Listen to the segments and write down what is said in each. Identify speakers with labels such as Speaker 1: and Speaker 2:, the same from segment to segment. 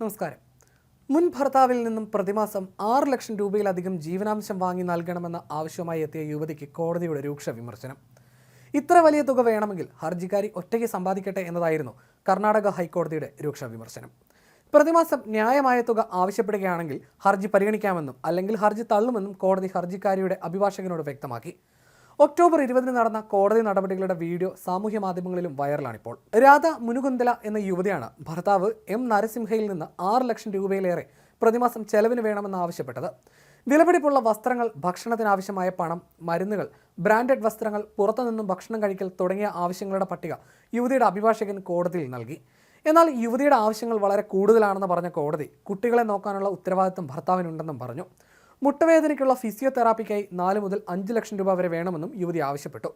Speaker 1: നമസ്കാരം. മുൻ ഭർത്താവിൽ നിന്നും പ്രതിമാസം ആറ് ലക്ഷം രൂപയിലധികം ജീവനാംശം വാങ്ങി നൽകണമെന്ന ആവശ്യവുമായി എത്തിയ യുവതിക്ക് കോടതിയുടെ രൂക്ഷ വിമർശനം. ഇത്ര വലിയ തുക വേണമെങ്കിൽ ഹർജിക്കാരി ഒറ്റയ്ക്ക് സമ്പാദിക്കട്ടെ എന്നതായിരുന്നു കർണാടക ഹൈക്കോടതിയുടെ രൂക്ഷ വിമർശനം. പ്രതിമാസം ന്യായമായ തുക ആവശ്യപ്പെടുകയാണെങ്കിൽ ഹർജി പരിഗണിക്കാമെന്നും അല്ലെങ്കിൽ ഹർജി തള്ളുമെന്നും കോടതി ഹർജിക്കാരിയുടെ അഭിഭാഷകനോട് വ്യക്തമാക്കി. ഒക്ടോബർ ഇരുപതിന് നടന്ന കോടതി നടപടികളുടെ വീഡിയോ സാമൂഹ്യ മാധ്യമങ്ങളിലും വൈറലാണിപ്പോൾ. രാധ മുനുകുന്തല എന്ന യുവതിയാണ് ഭർത്താവ് എം നരസിംഹയിൽ നിന്ന് ആറ് ലക്ഷം രൂപയിലേറെ പ്രതിമാസം ചെലവിന് വേണമെന്ന് ആവശ്യപ്പെട്ടത്. വിലപിടിപ്പുള്ള വസ്ത്രങ്ങൾ ഭക്ഷണത്തിനാവശ്യമായ പണം മരുന്നുകൾ ബ്രാൻഡഡ് വസ്ത്രങ്ങൾ പുറത്തുനിന്നും ഭക്ഷണം കഴിക്കൽ തുടങ്ങിയ ആവശ്യങ്ങളുടെ പട്ടിക യുവതിയുടെ അഭിഭാഷകൻ കോടതിയിൽ നൽകി. എന്നാൽ യുവതിയുടെ ആവശ്യങ്ങൾ വളരെ കൂടുതലാണെന്ന് പറഞ്ഞ കോടതി കുട്ടികളെ നോക്കാനുള്ള ഉത്തരവാദിത്വം ഭർത്താവിനുണ്ടെന്നും പറഞ്ഞു. മുട്ടുവേദനയ്ക്കുള്ള ഫിസിയോതെറാപ്പിക്കായി നാല് മുതൽ അഞ്ച് ലക്ഷം രൂപ വരെ വേണമെന്നും യുവതി ആവശ്യപ്പെട്ടു.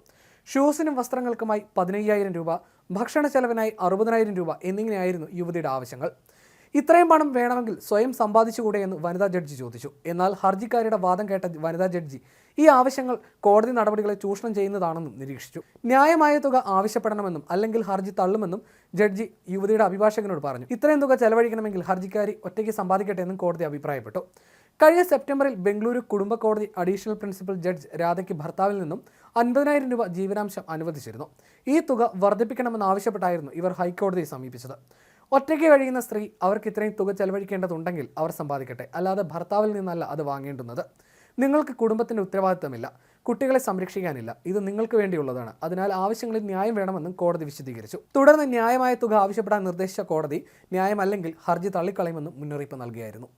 Speaker 1: ഷൂസിനും വസ്ത്രങ്ങൾക്കുമായി പതിനയ്യായിരം രൂപ ഭക്ഷണ ചെലവിനായി അറുപതിനായിരം രൂപ എന്നിങ്ങനെയായിരുന്നു യുവതിയുടെ ആവശ്യങ്ങൾ. ഇത്രയും പണം വേണമെങ്കിൽ സ്വയം സമ്പാദിച്ചുകൂടെ എന്ന് വനിതാ ജഡ്ജി ചോദിച്ചു. എന്നാൽ ഹർജിക്കാരിയുടെ വാദം കേട്ട വനിതാ ജഡ്ജി ഈ ആവശ്യങ്ങൾ കോടതി നടപടികളെ ചൂഷണം ചെയ്യുന്നതാണെന്നും നിരീക്ഷിച്ചു. ന്യായമായ തുക ആവശ്യപ്പെടണമെന്നും അല്ലെങ്കിൽ ഹർജി തള്ളുമെന്നും ജഡ്ജി യുവതിയുടെ അഭിഭാഷകനോട് പറഞ്ഞു. ഇത്രയും തുക ചെലവഴിക്കണമെങ്കിൽ ഹർജിക്കാരി ഒറ്റയ്ക്ക് സമ്പാദിക്കട്ടെ എന്നും കോടതി അഭിപ്രായപ്പെട്ടു. കഴിഞ്ഞ സെപ്റ്റംബറിൽ ബംഗളൂരു കുടുംബ കോടതി അഡീഷണൽ പ്രിൻസിപ്പൽ ജഡ്ജ് രാധയ്ക്ക് ഭർത്താവിൽ നിന്നും അൻപതിനായിരം രൂപ ജീവനാംശം അനുവദിച്ചിരുന്നു. ഈ തുക വർദ്ധിപ്പിക്കണമെന്ന് ആവശ്യപ്പെട്ടായിരുന്നു ഇവർ ഹൈക്കോടതിയെ സമീപിച്ചത്. ഒറ്റയ്ക്ക് കഴിയുന്ന സ്ത്രീ അവർക്ക് ഇത്രയും തുക ചെലവഴിക്കേണ്ടതുണ്ടെങ്കിൽ അവർ സമ്പാദിക്കട്ടെ. അല്ലാതെ ഭർത്താവിൽ നിന്നല്ല അത് വാങ്ങേണ്ടുന്നത്. നിങ്ങൾക്ക് കുടുംബത്തിന്റെ ഉത്തരവാദിത്തമില്ല. കുട്ടികളെ സംരക്ഷിക്കാനില്ല. ഇത് നിങ്ങൾക്ക് വേണ്ടിയുള്ളതാണ്. അതിനാൽ ആവശ്യങ്ങളിൽ ന്യായം വേണമെന്നും കോടതി വിശദീകരിച്ചു. തുടർന്ന് ന്യായമായ തുക ആവശ്യപ്പെടാൻ നിർദ്ദേശിച്ച കോടതി ന്യായമല്ലെങ്കിൽ ഹർജി തള്ളിക്കളയുമെന്നും മുന്നറിയിപ്പ് നൽകിയായിരുന്നു.